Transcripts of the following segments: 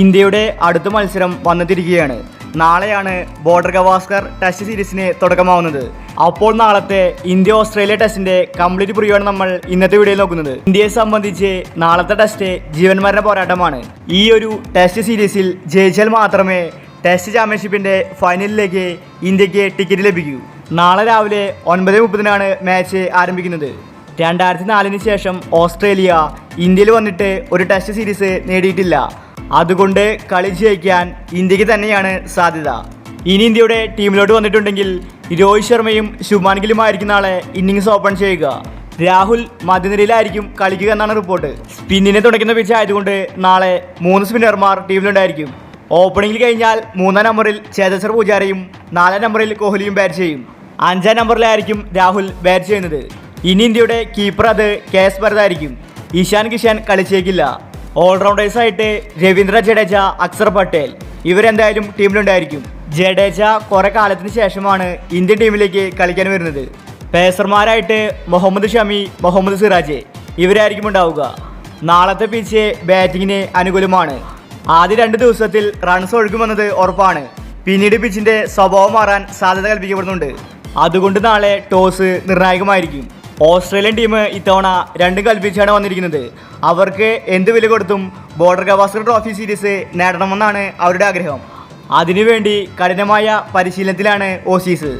ഇന്ത്യയുടെ അടുത്ത മത്സരം വന്നിരിക്കുകയാണ്. നാളെയാണ് ബോർഡർ ഗവാസ്കർ ടെസ്റ്റ് സീരീസിന് തുടക്കമാവുന്നത്. അപ്പോൾ നാളത്തെ ഇന്ത്യ ഓസ്ട്രേലിയ ടെസ്റ്റിന്റെ കംപ്ലീറ്റ് പ്രിവ്യൂ ആണ് നമ്മൾ ഇന്നത്തെ വീഡിയോയിൽ നോക്കുന്നത്. ഇന്ത്യയെ സംബന്ധിച്ച് നാളത്തെ ടെസ്റ്റ് ജീവന്മരണ പോരാട്ടമാണ്. ഈ ഒരു ടെസ്റ്റ് സീരീസിൽ ജയിച്ചാൽ മാത്രമേ ടെസ്റ്റ് ചാമ്പ്യൻഷിപ്പിന്റെ ഫൈനലിലേക്ക് ഇന്ത്യയ്ക്ക് ടിക്കറ്റ് ലഭിക്കൂ. നാളെ രാവിലെ ഒൻപത് മുപ്പതിനാണ് മാച്ച് ആരംഭിക്കുന്നത്. രണ്ടായിരത്തി നാലിന് ശേഷം ഓസ്ട്രേലിയ ഇന്ത്യയിൽ വന്നിട്ട് ഒരു ടെസ്റ്റ് സീരീസ് നേടിയിട്ടില്ല. അതുകൊണ്ട് കളി ജയിക്കാൻ ഇന്ത്യയ്ക്ക് തന്നെയാണ് സാധ്യത. ഇനി ഇന്ത്യയുടെ ടീമിലോട്ട് വന്നിട്ടുണ്ടെങ്കിൽ രോഹിത് ശർമ്മയും ശുഭാൻ ഗിലുമായിരിക്കും നാളെ ഇന്നിങ്സ് ഓപ്പൺ ചെയ്യുക. രാഹുൽ മധ്യനിരയിലായിരിക്കും കളിക്കുക എന്നാണ് റിപ്പോർട്ട്. സ്പിന്നിനെ തുടയ്ക്കുന്ന പിച്ച് ആയതുകൊണ്ട് നാളെ മൂന്ന് സ്പിന്നർമാർ ടീമിലുണ്ടായിരിക്കും. ഓപ്പണിംഗിൽ കഴിഞ്ഞാൽ മൂന്നാം നമ്പറിൽ ചേതേശ്വർ പൂജാരയും നാലാം നമ്പറിൽ കോഹ്ലിയും ബാറ്റ് ചെയ്യും. അഞ്ചാം നമ്പറിലായിരിക്കും രാഹുൽ ബാറ്റ് ചെയ്യുന്നത്. ഇനി ഇന്ത്യയുടെ കീപ്പർ അത് കെ എസ് ഭരതായിരിക്കും ഇഷാൻ കിഷാൻ കളിച്ചേക്കില്ല. ഓൾറൗണ്ടേഴ്സ് ആയിട്ട് രവീന്ദ്ര ജഡേജ അക്സർ പട്ടേൽ. ഇവരെന്തായാലും ടീമിലുണ്ടായിരിക്കും. ജഡേജ കുറെ കാലത്തിന് ശേഷമാണ് ഇന്ത്യൻ ടീമിലേക്ക് കളിക്കാൻ വരുന്നത്. പേസർമാരായിട്ട് മുഹമ്മദ് ഷമി മുഹമ്മദ് സിറാജ് ഇവരായിരിക്കും ഉണ്ടാവുക. നാളത്തെ പിച്ച് ബാറ്റിങ്ങിന് അനുകൂലമാണ്. ആദ്യ രണ്ട് ദിവസത്തിൽ റൺസ് ഒഴുകുമെന്നത് ഉറപ്പാണ്. പിന്നീട് പിച്ചിന്റെ സ്വഭാവം മാറാൻ സാധ്യത കൽപ്പിക്കപ്പെടുന്നുണ്ട്. അതുകൊണ്ട് നാളെ ടോസ് നിർണായകമായിരിക്കും. ഓസ്ട്രേലിയൻ ടീം ഇത്തവണ രണ്ട് കൽപ്പിച്ചാണ് വന്നിരിക്കുന്നത്. അവർക്ക് എന്ത് വില കൊടുത്തും ബോർഡർ ഗവാസ്കർ ട്രോഫി സീരീസ് നേടണമെന്നാണ് അവരുടെ ആഗ്രഹം. അതിനുവേണ്ടി കഠിനമായ പരിശീലനത്തിലാണ് ഓസീസ്.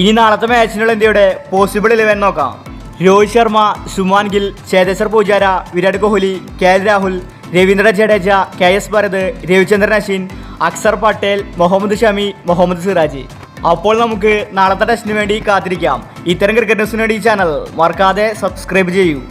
ഇനി നാളത്തെ മാച്ചിനുള്ള ഇന്ത്യയുടെ പോസിബിൾ ഇലവൻ നോക്കാം. Rohit Sharma Shubman Gill Cheteshwar Pujara Virat Kohli K L Rahul Ravindra Jadeja K S Bharat Ravichandran Ashwin Axar Patel Mohammed Shami Mohammed Siraj. അപ്പോൾ നമുക്ക് നാളത്തെ ടെസ്റ്റിന് വേണ്ടി കാത്തിരിക്കാം. ഇത്തരം ക്രിക്കറ്റ് ന്യൂസിന് വേണ്ടി ഈ ചാനൽ മറക്കാതെ സബ്സ്ക്രൈബ് ചെയ്യൂ.